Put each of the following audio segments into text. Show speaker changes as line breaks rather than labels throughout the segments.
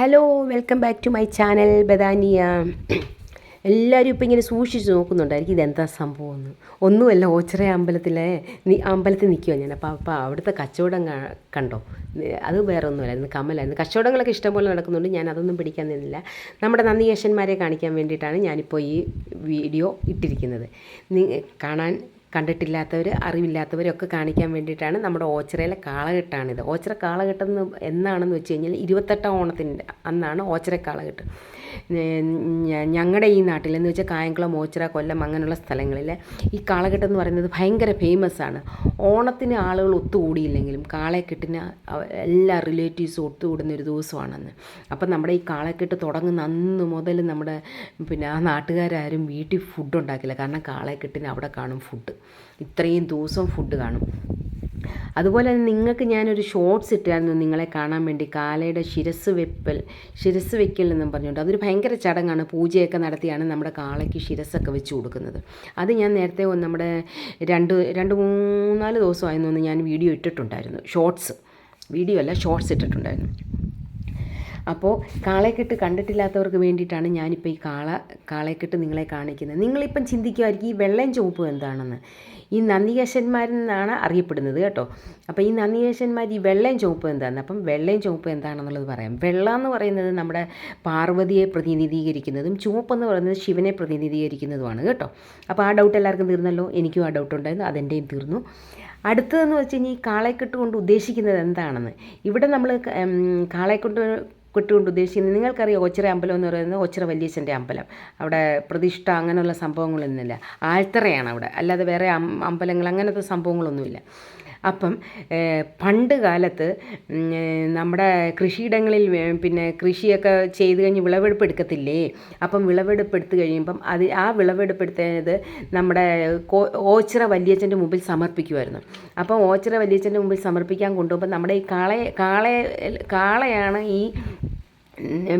Hello welcome back to my channel Badania എല്ലാവരും ഇപ്പം ഇങ്ങനെ സൂക്ഷിച്ച് നോക്കുന്നുണ്ടായിരിക്കും ഇതെന്താ സംഭവം എന്ന് ഒന്നുമല്ല ഓച്ചിറ അമ്പലത്തിലെ അമ്പലത്തിൽ നിൽക്കുമോ ഞാൻ. അപ്പോൾ അപ്പോൾ അവിടുത്തെ കച്ചവടം കണ്ടോ? അത് വേറെ ഒന്നുമല്ലായിരുന്നു കമ്മലായിരുന്നു കച്ചവടങ്ങളൊക്കെ ഇഷ്ടംപോലെ നടക്കുന്നുണ്ട്. ഞാൻ അതൊന്നും പിടിക്കാൻ നിന്നില്ല. നമ്മുടെ നന്ദികേശന്മാരെ കാണിക്കാൻ വേണ്ടിയിട്ടാണ് ഞാനിപ്പോൾ ഈ വീഡിയോ ഇട്ടിരിക്കുന്നത്. കാണാൻ കണ്ടിട്ടില്ലാത്തവർ അറിവില്ലാത്തവരൊക്കെ കാണിക്കാൻ വേണ്ടിയിട്ടാണ് നമ്മുടെ ഓച്ചിറയിലെ കാളകെട്ടാണിത്. ഓച്ചിറ കാളകെട്ടെന്ന് എന്നാണെന്ന് വെച്ച് കഴിഞ്ഞാൽ ഇരുപത്തെട്ടാം ഓണത്തിന്റെ അന്നാണ് ഓച്ചിറ കാളകെട്ട്. ഞങ്ങളുടെ ഈ നാട്ടിൽ എന്ന് വെച്ചാൽ കായംകുളം ഓച്ചിറ കൊല്ലം അങ്ങനെയുള്ള സ്ഥലങ്ങളിൽ ഈ കാളകെട്ട് എന്ന് പറയുന്നത് ഭയങ്കര ഫേമസ് ആണ് ഓണത്തിന് ആളുകൾ ഒത്തുകൂടിയില്ലെങ്കിലും കാളക്കെട്ടിന് എല്ലാ റിലേറ്റീവ്സും ഒത്തുകൂടുന്ന ഒരു ദിവസമാണെന്ന്. അപ്പം നമ്മുടെ ഈ കാളക്കെട്ട് തുടങ്ങുന്ന അന്ന് മുതൽ നമ്മുടെ പിന്നെ ആ നാട്ടുകാരും വീട്ടിൽ ഫുഡ് ഉണ്ടാക്കില്ല. കാരണം കാളക്കെട്ടിന് അവിടെ കാണും ഫുഡ് ഇത്രയും ദിവസം ഫുഡ് കാണും. അതുപോലെ തന്നെ നിങ്ങൾക്ക് ഞാനൊരു ഷോർട്സ് ഇട്ടായിരുന്നു നിങ്ങളെ കാണാൻ വേണ്ടി കാലയുടെ ശിരസ് വെപ്പൽ ശിരസ് വെക്കൽ എന്നും പറഞ്ഞുകൊണ്ട്. അതൊരു ഭയങ്കര ചടങ്ങാണ്. പൂജയൊക്കെ നടത്തിയാണ് നമ്മുടെ കാളയ്ക്ക് ശിരസ്സൊക്കെ വെച്ച് കൊടുക്കുന്നത്. അത് ഞാൻ നേരത്തെ നമ്മുടെ രണ്ട് രണ്ട് മൂന്നാൽ ദിവസമായിരുന്നു ഞാൻ വീഡിയോ ഇട്ടിട്ടുണ്ടായിരുന്നു. ഷോർട്സ് വീഡിയോ അല്ല ഷോർട്സ് ഇട്ടിട്ടുണ്ടായിരുന്നു. അപ്പോൾ കാളയെക്കെട്ട് കണ്ടിട്ടില്ലാത്തവർക്ക് വേണ്ടിയിട്ടാണ് ഞാനിപ്പോൾ ഈ കാള കാളയെക്കെട്ട് നിങ്ങളെ കാണിക്കുന്നത്. നിങ്ങളിപ്പം ചിന്തിക്കുമായിരിക്കും ഈ വെള്ളയും ചുവപ്പും എന്താണെന്ന്. ഈ നന്ദികേശന്മാരെന്നാണ് അറിയപ്പെടുന്നത് കേട്ടോ. അപ്പോൾ ഈ നന്ദികേശന്മാർ ഈ വെള്ളയും ചുവപ്പും എന്താണെന്ന് അപ്പം വെള്ളയും ചുവപ്പും എന്താണെന്നുള്ളത് പറയാം. വെള്ള എന്ന് പറയുന്നത് നമ്മുടെ പാർവതിയെ പ്രതിനിധീകരിക്കുന്നതും ചുവപ്പെന്ന് പറയുന്നത് ശിവനെ പ്രതിനിധീകരിക്കുന്നതുമാണ് കേട്ടോ. അപ്പോൾ ആ ഡൗട്ട് എല്ലാവർക്കും തീർന്നല്ലോ. എനിക്കും ആ ഡൗട്ട് ഉണ്ടായിരുന്നു. അതെന്റെയും തീർന്നു. അടുത്തതെന്ന് വെച്ച് കഴിഞ്ഞാൽ ഈ കാളയെക്കെട്ട് കൊണ്ട് ഉദ്ദേശിക്കുന്നത് എന്താണെന്ന്. ഇവിടെ നമ്മൾ കാളയെക്കൊണ്ട് കൊട്ടുകൊണ്ട് ഉദ്ദേശിക്കുന്നത് നിങ്ങൾക്കറിയാം ഒച്ചിറ അമ്പലം എന്ന് പറയുന്നത് ഒച്ചിറ വല്യച്ഛന്റെ അമ്പലം. അവിടെ പ്രതിഷ്ഠ അങ്ങനെയുള്ള സംഭവങ്ങളൊന്നുമില്ല. ആൽത്തറയാണ് അവിടെ. അല്ലാതെ വേറെ അമ്പലങ്ങൾ അങ്ങനത്തെ സംഭവങ്ങളൊന്നുമില്ല. അപ്പം പണ്ട് കാലത്ത് നമ്മുടെ കൃഷിയിടങ്ങളിൽ പിന്നെ കൃഷിയൊക്കെ ചെയ്ത് കഴിഞ്ഞ് വിളവെടുപ്പ് എടുക്കത്തില്ലേ? അപ്പം വിളവെടുപ്പ് എടുത്തു കഴിയുമ്പം അത് ആ വിളവെടുപ്പ് എടുത്തത് നമ്മുടെ ഓച്ചിറ വല്യച്ഛന്റെ മുമ്പിൽ സമർപ്പിക്കുമായിരുന്നു. അപ്പം ഓച്ചിറ വല്യച്ഛന്റെ മുമ്പിൽ സമർപ്പിക്കാൻ കൊണ്ടുപോകുമ്പോൾ നമ്മുടെ ഈ കാളയെ കാളയെ കാളയാണ് ഈ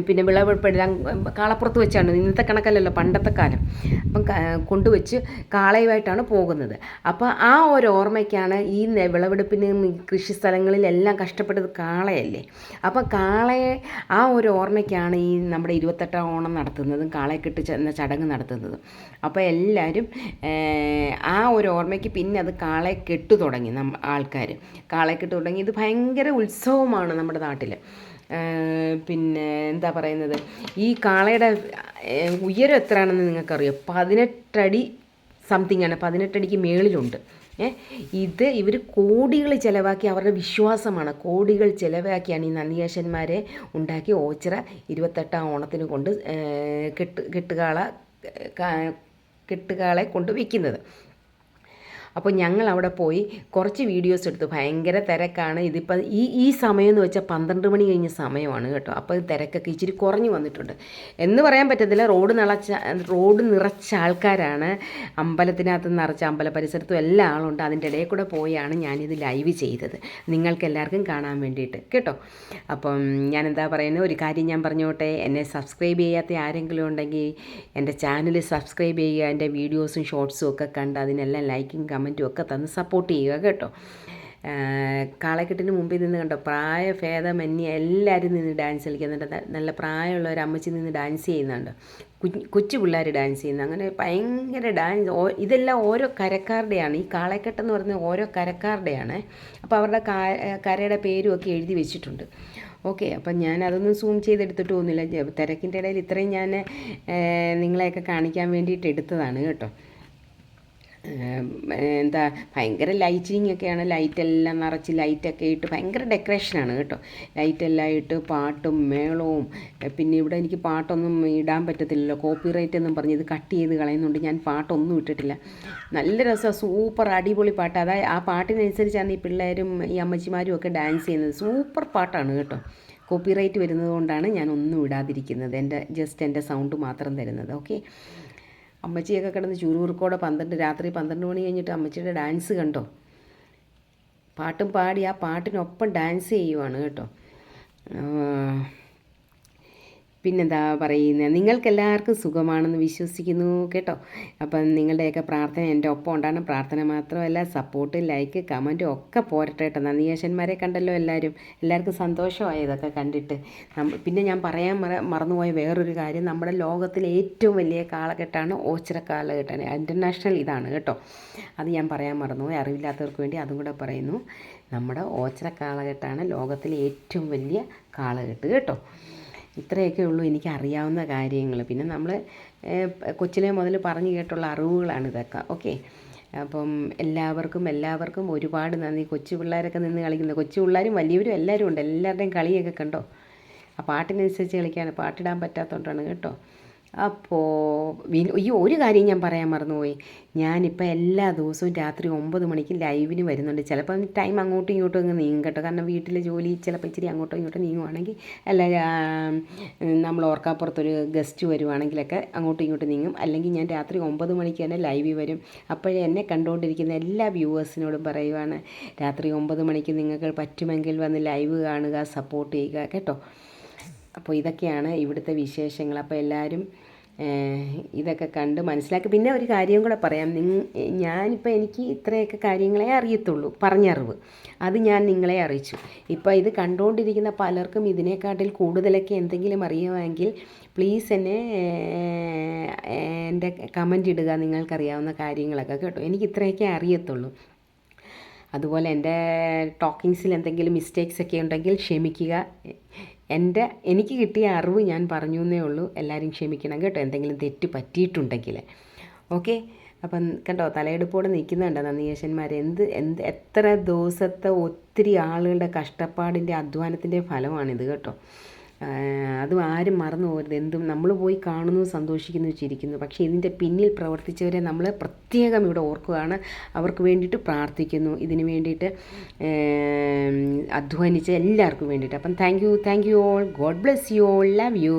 പിന്നെ വിളവെടുപ്പെടുക്കാൻ കാളപ്പുറത്ത് വെച്ചാണ്. ഇന്നത്തെ കണക്കല്ലല്ലോ പണ്ടത്തെ കാലം. അപ്പം കൊണ്ടുവച്ച് കാളയുമായിട്ടാണ് പോകുന്നത്. അപ്പോൾ ആ ഒരു ഓർമ്മയ്ക്കാണ് ഈ വിളവെടുപ്പിന് കൃഷി സ്ഥലങ്ങളിലെല്ലാം കഷ്ടപ്പെട്ടത് കാളയല്ലേ. അപ്പം കാളയെ ആ ഒരു ഓർമ്മയ്ക്കാണ് ഈ നമ്മുടെ ഇരുപത്തെട്ടാം ഓണം നടത്തുന്നതും കാളയെക്കെട്ട് എന്ന ചടങ്ങ് നടത്തുന്നതും. അപ്പോൾ എല്ലാവരും ആ ഒരു ഓർമ്മയ്ക്ക് പിന്നെ അത് കാളയെ കെട്ടു തുടങ്ങി ആൾക്കാർ കാളയെ കെട്ടു തുടങ്ങി. ഇത് ഭയങ്കര ഉത്സവമാണ് നമ്മുടെ നാട്ടിൽ പിന്നെ എന്താ പറയുന്നത്? ഈ കാളയുടെ ഉയരം എത്രയാണെന്ന് നിങ്ങൾക്കറിയോ? പതിനെട്ടടി സംതിങ് ആണ്. പതിനെട്ടടിക്ക് മേളിലുണ്ട്. ഇത് ഇവർ കോടികൾ ചിലവാക്കി അവരുടെ വിശ്വാസമാണ്. കോടികൾ ചിലവാക്കിയാണ് ഈ നന്ദികേശന്മാരെ ഉണ്ടാക്കി ഓച്ചിറ ഇരുപത്തെട്ടാം ഓണത്തിന് കൊണ്ട് കെട്ട് കെട്ടുകാള കെട്ടുകാളെ കൊണ്ട് വിൽക്കുന്നത് അപ്പോൾ ഞങ്ങൾ അവിടെ പോയി കുറച്ച് വീഡിയോസ് എടുത്തു. ഭയങ്കര തിരക്കാണ്. ഇതിപ്പോൾ ഈ ഈ സമയം എന്ന് വെച്ചാൽ പന്ത്രണ്ട് മണി കഴിഞ്ഞ സമയമാണ് കേട്ടോ. അപ്പോൾ തിരക്കൊക്കെ ഇച്ചിരി കുറഞ്ഞു വന്നിട്ടുണ്ട്. എന്ന് പറയാൻ പറ്റത്തില്ല റോഡ് നിറച്ച റോഡ് നിറച്ച ആൾക്കാരാണ്. അമ്പലത്തിനകത്ത് നിറച്ച അമ്പല പരിസരത്തും എല്ലാ ആളുണ്ട്. അതിന്റെ ഇടയിൽ കൂടെ പോയാണ് ഞാനിത് ലൈവ് ചെയ്തത്. നിങ്ങൾക്ക് എല്ലാവർക്കും കാണാൻ വേണ്ടിയിട്ട് കേട്ടോ. അപ്പം ഞാൻ എന്താ പറയുന്നത്? ഒരു കാര്യം ഞാൻ പറഞ്ഞോട്ടെ. എന്നെ സബ്സ്ക്രൈബ് ചെയ്യാത്ത ആരെങ്കിലും ഉണ്ടെങ്കിൽ എന്റെ ചാനൽ സബ്സ്ക്രൈബ് ചെയ്യുക. എന്റെ വീഡിയോസും ഷോർട്സും ഒക്കെ കണ്ട് അതിനെല്ലാം ലൈക്കും കമന്റും ഒക്കെ തന്ന് സപ്പോർട്ട് ചെയ്യുക കേട്ടോ. കാളക്കെട്ടിന് മുമ്പിൽ നിന്ന് കണ്ടോ പ്രായഭേദമന്യേ എല്ലാവരും നിന്ന് ഡാൻസ് കളിക്കുന്നുണ്ട്. നല്ല പ്രായമുള്ള ഒരു അമ്മച്ചി നിന്ന് ഡാൻസ് ചെയ്യുന്നുണ്ട്. കുഞ്ഞു കൊച്ചു പിള്ളേർ ഡാൻസ് ചെയ്യുന്നു. അങ്ങനെ ഭയങ്കര ഡാൻസ് ഇതെല്ലാം ഓരോ കരക്കാരുടെയാണ്. ഈ കാളക്കെട്ടെന്ന് പറയുന്നത് ഓരോ കരക്കാരുടെയാണ്. അപ്പോൾ അവരുടെ കരയുടെ പേരും ഒക്കെ എഴുതി വെച്ചിട്ടുണ്ട്. ഓക്കെ അപ്പം ഞാൻ അതൊന്നും സൂം ചെയ്തെടുത്തിട്ട് പോകുന്നില്ല. തിരക്കിന്റെ ഇടയിൽ ഇത്രയും ഞാൻ നിങ്ങളെയൊക്കെ കാണിക്കാൻ വേണ്ടിയിട്ട് എടുത്തതാണ് കേട്ടോ. എന്താ ഭയങ്കര ലൈറ്റിങ് ഒക്കെയാണ്. ലൈറ്റെല്ലാം നിറച്ച് ലൈറ്റൊക്കെ ഇട്ട് ഭയങ്കര ഡെക്കറേഷനാണ് കേട്ടോ. ലൈറ്റെല്ലാം ഇട്ട് പാട്ടും മേളവും. പിന്നെ ഇവിടെ എനിക്ക് പാട്ടൊന്നും ഇടാൻ പറ്റത്തില്ലല്ലോ. കോപ്പിറൈറ്റ് എന്നും പറഞ്ഞ് ഇത് കട്ട് ചെയ്ത് കളയുന്നുണ്ട്. ഞാൻ പാട്ടൊന്നും ഇട്ടിട്ടില്ല. നല്ല രസമാണ് സൂപ്പർ അടിപൊളി പാട്ട്. അതായത് ആ പാട്ടിനനുസരിച്ചാണ് ഈ പിള്ളേരും ഈ അമ്മച്ചിമാരും ഒക്കെ ഡാൻസ് ചെയ്യുന്നത്. സൂപ്പർ പാട്ടാണ് കേട്ടോ. കോപ്പിറൈറ്റ് വരുന്നത് കൊണ്ടാണ് ഞാൻ ഒന്നും ഇടാതിരിക്കുന്നത്. എന്റെ ജസ്റ്റ് എന്റെ സൗണ്ട് മാത്രം തരുന്നത്. ഓക്കെ അമ്മച്ചിയൊക്കെ കിടന്ന് ചുരുറുക്കോടെ പന്ത്രണ്ട് രാത്രി പന്ത്രണ്ട് മണി കഴിഞ്ഞിട്ട് അമ്മച്ചിയുടെ ഡാൻസ് കണ്ടോ? പാട്ടും പാടി ആ പാട്ടിനൊപ്പം ഡാൻസ് ചെയ്യുവാണ് കേട്ടോ. പിന്നെന്താ പറയുന്നത് നിങ്ങൾക്കെല്ലാവർക്കും സുഖമാണെന്ന് വിശ്വസിക്കുന്നു കേട്ടോ. അപ്പം നിങ്ങളുടെയൊക്കെ പ്രാർത്ഥന എന്റെ ഒപ്പം ഉണ്ടാകണം. പ്രാർത്ഥന മാത്രമല്ല സപ്പോർട്ട് ലൈക്ക് കമന്റും ഒക്കെ പോരട്ടെ കേട്ടോ. നന്ദിയേശന്മാരെ കണ്ടല്ലോ എല്ലാവരും. എല്ലാവർക്കും സന്തോഷമായി ഇതൊക്കെ കണ്ടിട്ട് പിന്നെ ഞാൻ പറയാൻ മറ മറന്നുപോയ വേറൊരു കാര്യം. നമ്മുടെ ലോകത്തിലെ ഏറ്റവും വലിയ കാലഘട്ടമാണ് ഓച്ചിറ കാലഘട്ടം. ഇന്റർനാഷണൽ ഇതാണ് കേട്ടോ. അത് ഞാൻ പറയാൻ മറന്നുപോയി. അറിവില്ലാത്തവർക്ക് വേണ്ടി അതും കൂടെ പറയുന്നു. നമ്മുടെ ഓച്ചിറ കാലഘട്ടമാണ് ലോകത്തിലെ ഏറ്റവും വലിയ കാലഘട്ടം കേട്ടോ. ഇത്രയൊക്കെ ഉള്ളൂ എനിക്ക് അറിയാവുന്ന കാര്യങ്ങൾ. പിന്നെ നമ്മൾ കൊച്ചിലെ മുതൽ പറഞ്ഞു കേട്ടുള്ള അറിവുകളാണ് ഇതൊക്കെ. ഓക്കെ? അപ്പം എല്ലാവർക്കും എല്ലാവർക്കും ഒരുപാട് നന്ദി. കൊച്ചു പിള്ളേരൊക്കെ നിന്ന് കളിക്കുന്നത്. കൊച്ചു പിള്ളേരും വലിയവരും എല്ലാവരും ഉണ്ട്. എല്ലാവരുടെയും കളിയൊക്കെ കണ്ടോ? ആ പാട്ടിനനുസരിച്ച് കളിക്കാൻ പാട്ടിടാൻ പറ്റാത്തതുകൊണ്ടാണ് കേട്ടോ. അപ്പോൾ ഈ ഒരു കാര്യം ഞാൻ പറയാൻ മറന്നുപോയി. ഞാനിപ്പോൾ എല്ലാ ദിവസവും രാത്രി ഒമ്പത് മണിക്ക് ലൈവിന് വരുന്നുണ്ട്. ചിലപ്പം ടൈം അങ്ങോട്ടും ഇങ്ങോട്ടും അങ്ങ് നീങ്ങും കേട്ടോ. കാരണം വീട്ടിലെ ജോലി ചിലപ്പോൾ ഇച്ചിരി അങ്ങോട്ടും ഇങ്ങോട്ടും നീങ്ങുവാണെങ്കിൽ അല്ല നമ്മൾ ഓർക്കാപ്പുറത്തൊരു ഗസ്റ്റ് വരുവാണെങ്കിലൊക്കെ അങ്ങോട്ടും ഇങ്ങോട്ടും നീങ്ങും. അല്ലെങ്കിൽ ഞാൻ രാത്രി ഒമ്പത് മണിക്ക് തന്നെ ലൈവിൽ വരും. അപ്പോഴേ എന്നെ കണ്ടുകൊണ്ടിരിക്കുന്ന എല്ലാ വ്യൂവേഴ്സിനോടും പറയുവാണ് രാത്രി ഒമ്പത് മണിക്ക് നിങ്ങൾക്ക് പറ്റുമെങ്കിൽ വന്ന് ലൈവ് കാണുക സപ്പോർട്ട് ചെയ്യുക കേട്ടോ. അപ്പോൾ ഇതൊക്കെയാണ് ഇവിടുത്തെ വിശേഷങ്ങൾ. അപ്പോൾ എല്ലാവരും ഇതൊക്കെ കണ്ട് മനസ്സിലാക്കി. പിന്നെ ഒരു കാര്യം കൂടെ പറയാം. നിങ്ങ ഞാനിപ്പോൾ എനിക്ക് ഇത്രയൊക്കെ കാര്യങ്ങളെ അറിയത്തുള്ളൂ. പറഞ്ഞറിവ്. അത് ഞാൻ നിങ്ങളെ അറിയിച്ചു. ഇപ്പോൾ ഇത് കണ്ടുകൊണ്ടിരിക്കുന്ന പലർക്കും ഇതിനെക്കാട്ടിൽ കൂടുതലൊക്കെ എന്തെങ്കിലും അറിയുമെങ്കിൽ പ്ലീസ് എന്നെ എന്റെ കമന്റ് ഇടുക. നിങ്ങൾക്കറിയാവുന്ന കാര്യങ്ങളൊക്കെ കേട്ടോ. എനിക്ക് ഇത്രയൊക്കെ അറിയത്തുള്ളൂ. അതുപോലെ എന്റെ ടോക്കിങ്സിൽ എന്തെങ്കിലും മിസ്റ്റേക്സ് ഒക്കെ ഉണ്ടെങ്കിൽ ക്ഷമിക്കുക. എന്റെ എനിക്ക് കിട്ടിയ അറിവ് ഞാൻ പറഞ്ഞു എന്നേ ഉള്ളൂ. എല്ലാവരും ക്ഷമിക്കണം കേട്ടോ. എന്തെങ്കിലും തെറ്റ് പറ്റിയിട്ടുണ്ടെങ്കിൽ. ഓക്കെ? അപ്പം കണ്ടോ തലയെടുപ്പോടെ നിൽക്കുന്നുണ്ട് നന്ദിയേശന്മാർ എന്ത് എന്ത് എത്ര ദിവസത്തെ ഒത്തിരി ആളുകളുടെ കഷ്ടപ്പാടിന്റെ അധ്വാനത്തിന്റെ ഫലമാണിത് കേട്ടോ. അതും ആരും മറന്നു പോകരുത്. എന്തും നമ്മൾ പോയി കാണുന്നു സന്തോഷിക്കുന്നു ചിരിക്കുന്നു. പക്ഷേ ഇതിന്റെ പിന്നിൽ പ്രവർത്തിച്ചവരെ നമ്മൾ പ്രത്യേകം ഇവിടെ ഓർക്കുകയാണ്. അവർക്ക് വേണ്ടിയിട്ട് പ്രാർത്ഥിക്കുന്നു. ഇതിന് വേണ്ടിയിട്ട് അധ്വാനിച്ച എല്ലാവർക്കും വേണ്ടിയിട്ട്. അപ്പം thank you thank you all God bless you all love you